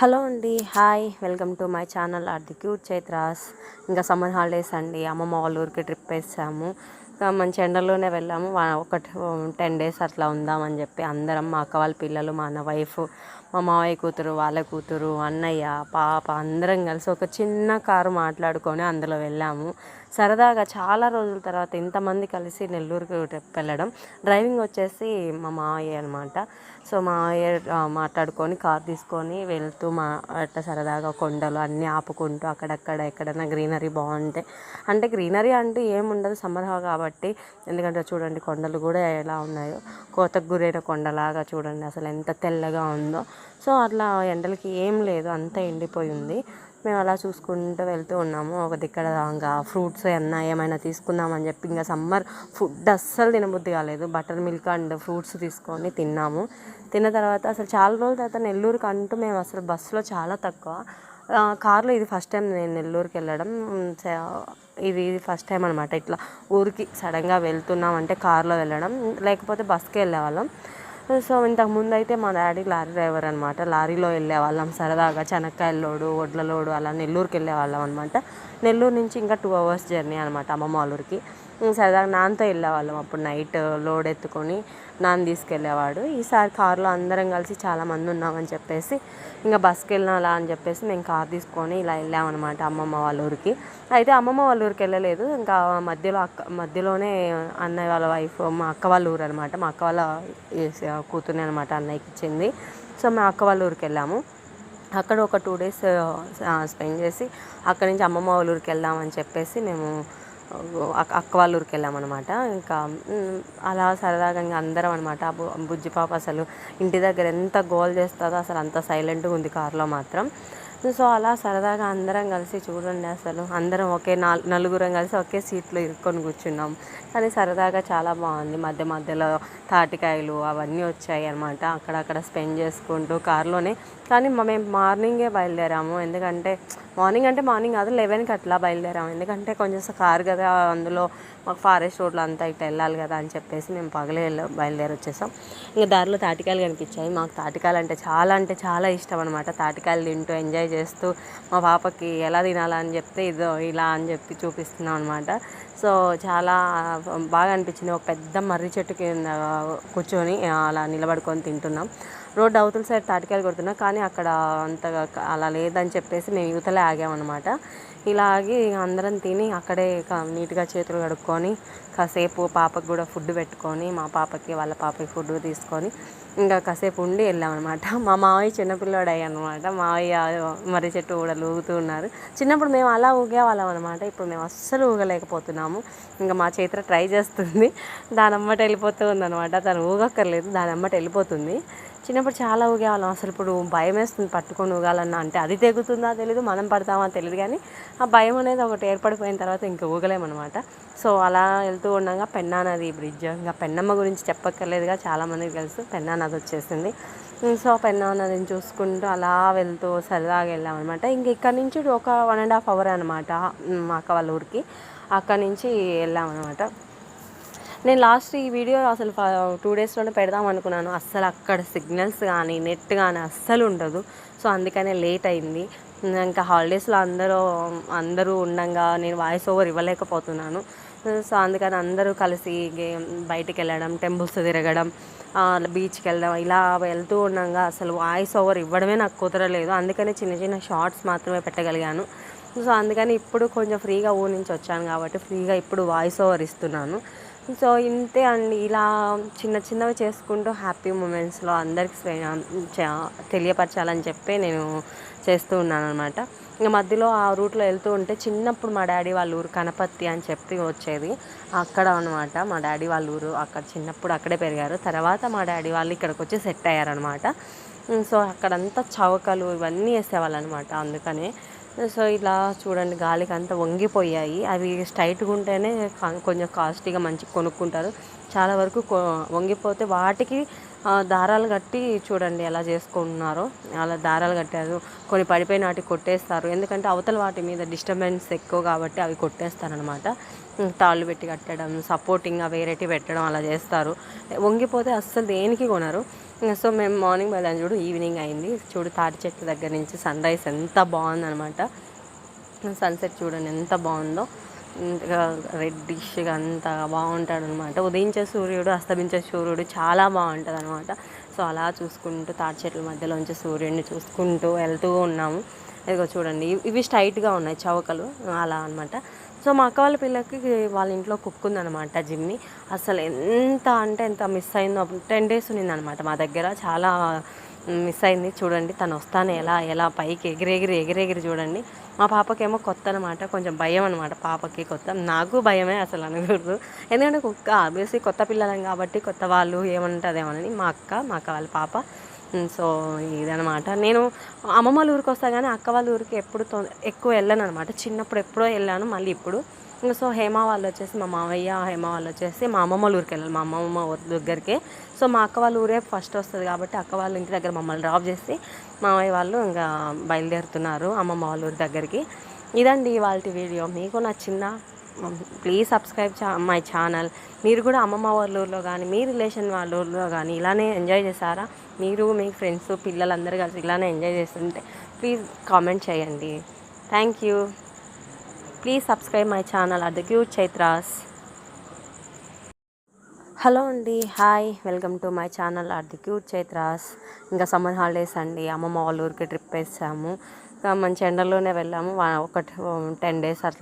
Hello అండి hi. Welcome to my channel are the cute Chaitras. ఇంకా summer holidays అండి. అమ్మమ్మ వాళ్ళ ఊరికి ట్రిప్ వేసాము. మంచి ఎండలోనే వెళ్ళాము. ఒక టెన్ డేస్ అట్లా ఉందామని చెప్పి అందరం మా అక్క వాళ్ళ పిల్లలు మా అన్న వైఫ్ మా మావయ్య కూతురు వాళ్ళ కూతురు అన్నయ్య పాప అందరం కలిసి ఒక చిన్న కారు మాట్లాడుకొని అందులో వెళ్ళాము. సరదాగా చాలా రోజుల తర్వాత ఇంతమంది కలిసి నెల్లూరుకి వెళ్ళడం. డ్రైవింగ్ వచ్చేసి మా మావయ్య అనమాట సో మావయ్య మాట్లాడుకొని కార్ తీసుకొని వెళ్తూ మా అట్లా సరదాగా కొండలు అన్నీ ఆపుకుంటూ అక్కడక్కడ ఎక్కడైనా గ్రీనరీ బాగుంటే అంటే గ్రీనరీ అంటే ఏముండదు సమ్మర్ కాబట్టి. ఎందుకంటే చూడండి కొండలు కూడా ఎలా ఉన్నాయో. కోతకు గురైన కొండలాగా చూడండి అసలు ఎంత తెల్లగా ఉందో. సో అట్లా ఎండలకి ఏం లేదు అంతా ఎండిపోయి ఉంది. మేము అలా చూసుకుంటూ వెళ్తూ ఉన్నాము. ఒక దగ్గర ఇంకా ఫ్రూట్స్ అన్నా ఏమైనా తీసుకుందామని చెప్పి ఇంకా సమ్మర్ ఫుడ్ అస్సలు తినబుద్ధి కాలేదు. బటర్ మిల్క్ అండ్ ఫ్రూట్స్ తీసుకొని తిన్నాము. తిన్న తర్వాత అసలు చాలా రోజుల తర్వాత నెల్లూరుకి అంటూ మేము అసలు బస్సులో చాలా తక్కువ. కార్లో ఇది ఫస్ట్ టైం నేను నెల్లూరుకి వెళ్ళడం. ఇది ఫస్ట్ టైం అనమాట ఇట్లా ఊరికి సడన్గా వెళ్తున్నాం అంటే కార్లో వెళ్ళడం. లేకపోతే బస్కి వెళ్ళేవాళ్ళం. సో ఇంతకు ముందు అయితే మా డాడీ లారీ డ్రైవర్ అనమాట లారీలో వెళ్ళే వాళ్ళం సరదాగా. చెనక్కాయల లోడు వడ్ల లోడు అలా నెల్లూరుకి వెళ్ళే వాళ్ళం అనమాట నెల్లూరు నుంచి ఇంకా టూ అవర్స్ జర్నీ అనమాట అమ్మమ్మ వాళ్ళూరికి సరదాగా నాన్నతో వెళ్ళేవాళ్ళం. అప్పుడు నైట్ లోడ్ ఎత్తుకొని నాన్న తీసుకెళ్ళేవాడు. ఈసారి కారులో అందరం కలిసి చాలామంది ఉన్నామని చెప్పేసి ఇంకా బస్కి వెళ్ళాలా అని చెప్పేసి మేము కార్ తీసుకొని ఇలా వెళ్ళామన్నమాట అమ్మమ్మ వాళ్ళ ఊరికి. అయితే అమ్మమ్మ వాళ్ళ ఊరికి వెళ్ళలేదు. ఇంకా మధ్యలో అక్క మధ్యలోనే అన్నయ్య వాళ్ళ వైఫ్ మా అక్క వాళ్ళ ఊరు అనమాట మా అక్క వాళ్ళ కూతుర్ని అనమాట అన్నయ్యకి ఇచ్చింది. సో మా అక్క వాళ్ళ ఊరికి వెళ్ళాము. అక్కడ ఒక టూ డేస్ స్పెండ్ చేసి అక్కడి నుంచి అమ్మమ్మ వాళ్ళ ఊరికి వెళ్దామని చెప్పేసి మేము అక్క వాళ్ళ ఊరికి వెళ్ళామన్నమాట ఇంకా అలా సరదాగా ఇంకా అందరం అనమాట బుజ్జి పాప అసలు ఇంటి దగ్గర ఎంత గోల్ చేస్తుందో అసలు అంత సైలెంట్గా ఉంది కారులో మాత్రం. సో అలా సరదాగా అందరం కలిసి చూడండి అసలు. అందరం ఒకే నాలు నలుగురం కలిసి ఒకే సీట్లో ఇరుక్కొని కూర్చున్నాం. కానీ సరదాగా చాలా బాగుంది. మధ్య మధ్యలో తాటికాయలు అవన్నీ వచ్చాయి అనమాట అక్కడక్కడ స్పెండ్ చేసుకుంటూ కార్లోనే. కానీ మేము మార్నింగే బయలుదేరాము. ఎందుకంటే మార్నింగ్ అంటే మార్నింగ్ కాదు లెవెన్కి అట్లా బయలుదేరాము. ఎందుకంటే కొంచెం కారు కదా అందులో మాకు ఫారెస్ట్ రోడ్లు అంతా ఇట్లా వెళ్ళాలి కదా అని చెప్పేసి మేము పగలే బయలుదేరి వచ్చేసాం. ఇంకా దారిలో తాటికాయలు కనిపించాయి. మాకు తాటికాయలు అంటే చాలా అంటే చాలా ఇష్టం అనమాట తాటికాయలు తింటూ ఎంజాయ్ చేస్తూ మా పాపకి ఎలా తినాలని చెప్తే ఇదో ఇలా అని చెప్పి చూపిస్తున్నాం అనమాట సో చాలా బాగా అనిపించింది. ఒక పెద్ద మర్రి చెట్టు కింద కూర్చొని అలా నిలబడుకొని తింటున్నాం. రోడ్డు అవతల సైడ్ తాటికాయలు కొడుతున్నాం కానీ అక్కడ అంతగా అలా లేదని చెప్పేసి మేము యువతలే ఆగామన్నమాట. ఇలా ఆగి అందరం తిని అక్కడే నీట్గా చేతులు కడుక్కొని కాసేపు పాపకు కూడా ఫుడ్ పెట్టుకొని మా పాపకి వాళ్ళ పాపకి ఫుడ్ తీసుకొని ఇంకా కాసేపు ఉండి వెళ్ళామన్నమాట. మా మావయ్య చిన్నపిల్లాడు అయ్యనమాట మావయ్య మర్రి చెట్టు కూడా ఊగుతూ ఉన్నారు. చిన్నప్పుడు మేము అలా ఊగేవాళ్ళం అనమాట ఇప్పుడు మేము అస్సలు ఊగలేకపోతున్నాము. ఇంకా మా చేతిలో ట్రై చేస్తుంది. దాని అమ్మట వెళ్ళిపోతూ ఉందన్నమాట. తను ఊగక్కర్లేదు. దాని అమ్మట వెళ్ళిపోతుంది. చిన్నప్పుడు చాలా ఊగేవాళ్ళం. అసలు ఇప్పుడు భయం వేస్తుంది పట్టుకొని ఊగాలన్నా. అంటే అది తెగుతుందా తెలియదు మనం పడతామా తెలియదు కానీ ఆ భయం అనేది ఒకటి ఏర్పడిపోయిన తర్వాత ఇంకా ఊగలేమన్నమాట సో అలా వెళ్తూ ఉండగా పెన్నా నది బ్రిడ్జ్. ఇంకా పెన్నమ్మ గురించి చెప్పక్కర్లేదుగా చాలామందికి తెలుసు. పెన్నా నది వచ్చేసింది. సో పెన్నా నదిని చూసుకుంటూ అలా వెళ్తూ సరదాగా వెళ్ళామన్నమాట ఇంక ఇక్కడ నుంచి ఒక వన్ అండ్ హాఫ్ అవర్ అనమాట మా అక్క వాళ్ళ ఊరికి. అక్కడ నుంచి వెళ్ళామన్నమాట నేను లాస్ట్ ఈ వీడియో అసలు టూ డేస్లోనే పెడదాం అనుకున్నాను. అస్సలు అక్కడ సిగ్నల్స్ కానీ నెట్ కానీ అస్సలు ఉండదు. సో అందుకనే లేట్ అయింది. ఇంకా హాలిడేస్లో అందరూ అందరూ ఉండంగా నేను వాయిస్ ఓవర్ ఇవ్వలేకపోతున్నాను. సో అందుకని అందరూ కలిసి గేమ్ బయటికి వెళ్ళడం టెంపుల్స్ తిరగడం బీచ్కి వెళ్ళడం ఇలా వెళ్తూ ఉండగా అసలు వాయిస్ ఓవర్ ఇవ్వడమే నాకు కుదరలేదు. అందుకని చిన్న చిన్న షార్ట్స్ మాత్రమే పెట్టగలిగాను. సో అందుకని ఇప్పుడు కొంచెం ఫ్రీగా ఊరి నుంచి వచ్చాను కాబట్టి ఫ్రీగా ఇప్పుడు వాయిస్ ఓవర్ ఇస్తున్నాను. సో ఇంతే అండి. ఇలా చిన్న చిన్నవి చేసుకుంటూ హ్యాపీ మూమెంట్స్లో అందరికి తెలియపరచాలని చెప్పి నేను చేస్తూ ఉన్నాను అనమాట ఇంకా మధ్యలో ఆ రూట్లో వెళ్తూ ఉంటే చిన్నప్పుడు మా డాడీ వాళ్ళ ఊరు కనపత్తి అని చెప్పి వచ్చేది. అక్కడ అనమాట మా డాడీ వాళ్ళ ఊరు అక్కడ చిన్నప్పుడు అక్కడే పెరిగారు. తర్వాత మా డాడీ వాళ్ళు ఇక్కడికి వచ్చి సెట్ అయ్యారనమాట సో అక్కడంతా చవకలు ఇవన్నీ వేసేవాళ్ళు అనమాట అందుకనే. సో ఇలా చూడండి గాలికి అంతా వంగిపోయాయి. అవి స్ట్రైట్గా ఉంటేనే కొంచెం కాస్ట్లీగా మంచిగా కొనుక్కుంటారు. చాలా వరకు వంగిపోతే వాటికి దారాలు కట్టి చూడండి ఎలా చేసుకుంటున్నారో. అలా దారాలు కట్టారు. కొన్ని పడిపోయిన వాటి కొట్టేస్తారు. ఎందుకంటే అవతల వాటి మీద డిస్టర్బెన్స్ ఎక్కువ కాబట్టి అవి కొట్టేస్తారనమాట. తాళ్ళు పెట్టి కట్టడం సపోర్టింగ్గా వేరేటి పెట్టడం అలా చేస్తారు. వంగిపోతే అస్సలు దేనికి కొనరు. సో మేము మార్నింగ్ వెళ్ళాను చూడు ఈవినింగ్ అయింది. చూడు తాటి చెట్టు దగ్గర నుంచి సన్ రైజ్ ఎంత బాగుందనమాట. సన్సెట్ చూడండి ఎంత బాగుందో. రెడ్డిష్గా అంత బాగుంటాడు అనమాట ఉదయించే సూర్యుడు అస్తమించే సూర్యుడు చాలా బాగుంటుంది అనమాట సో అలా చూసుకుంటూ తాటి చెట్ల మధ్యలోంచి సూర్యుడిని చూసుకుంటూ వెళ్తూ ఉన్నాము. ఇదిగో చూడండి ఇవి- ఇవి స్ట్రైట్గా ఉన్నాయి చౌకలు అలా అనమాట సో మా అక్క వాళ్ళ పిల్లకి వాళ్ళ ఇంట్లో కుక్ ఉందన్నమాట జిమ్ని. అసలు ఎంత అంటే ఎంత మిస్ అయిందో టెన్ డేస్ ఉన్నిందనమాట మా దగ్గర. చాలా మిస్ అయింది. చూడండి తను వస్తాను ఎలా ఎలా పైకి ఎగిరెగిరి ఎగిరెగిరి చూడండి. మా పాపకేమో కొత్త అనమాట కొంచెం భయం అనమాట పాపకి కొత్త. నాకు భయమే అసలు అనకూడదు. ఎందుకంటే కుక్క ఆబ్వియస్లీ కొత్త పిల్లలం కాబట్టి కొత్త వాళ్ళు ఏమంటుందేమోనని మా అక్క మా అక్క వాళ్ళ పాప. సో ఇదనమాట నేను అమ్మమ్మ వాళ్ళ ఊరికి వస్తా కానీ అక్క వాళ్ళ ఊరికి ఎప్పుడు తొ- ఎక్కువ వెళ్ళాను అనమాట చిన్నప్పుడు ఎప్పుడో వెళ్ళాను మళ్ళీ ఇప్పుడు. ఇంకా సో హేమ వాళ్ళు వచ్చేసి మా మావయ్య హేమ వాళ్ళు వచ్చేసి మా అమ్మమ్మ వాళ్ళ ఊరికి వెళ్ళాలి. మా అమ్మమ్మ దగ్గరికి. సో మా అక్క వాళ్ళ ఊరే ఫస్ట్ వస్తుంది కాబట్టి అక్క వాళ్ళ ఇంటి దగ్గర మమ్మల్ని డ్రాప్ చేసి మావయ్య వాళ్ళు ఇంకా బయలుదేరుతున్నారు అమ్మమ్మ వాళ్ళ ఊరి దగ్గరికి. ఇదండి ఇవాళ వీడియో. మీకు నచ్చిందా? ప్లీజ్ సబ్స్క్రైబ్ చా మై ఛానల్ మీరు కూడా అమ్మమ్మ వాళ్ళ ఊర్లో కానీ మీ రిలేషన్ వాళ్ళ ఊర్లో కానీ ఇలానే ఎంజాయ్ చేశారా? మీరు మీ ఫ్రెండ్స్ పిల్లలందరూ కలిసి ఇలానే ఎంజాయ్ చేస్తుంటే ప్లీజ్ కామెంట్ చేయండి. Thank you please subscribe my channel at the cute Chaitras. Hello అండి hi welcome to my channel at the cute Chaitras. ఇంకా సమ్మర్ హాలిడేస్ అండి అమ్మమ్మ వాళ్ళ ఊరికి ట్రిప్ వేసాము. ఇంకా మంచి ఎండలోనే వెళ్ళాము ఒక టెన్ డేస్ అట్లా.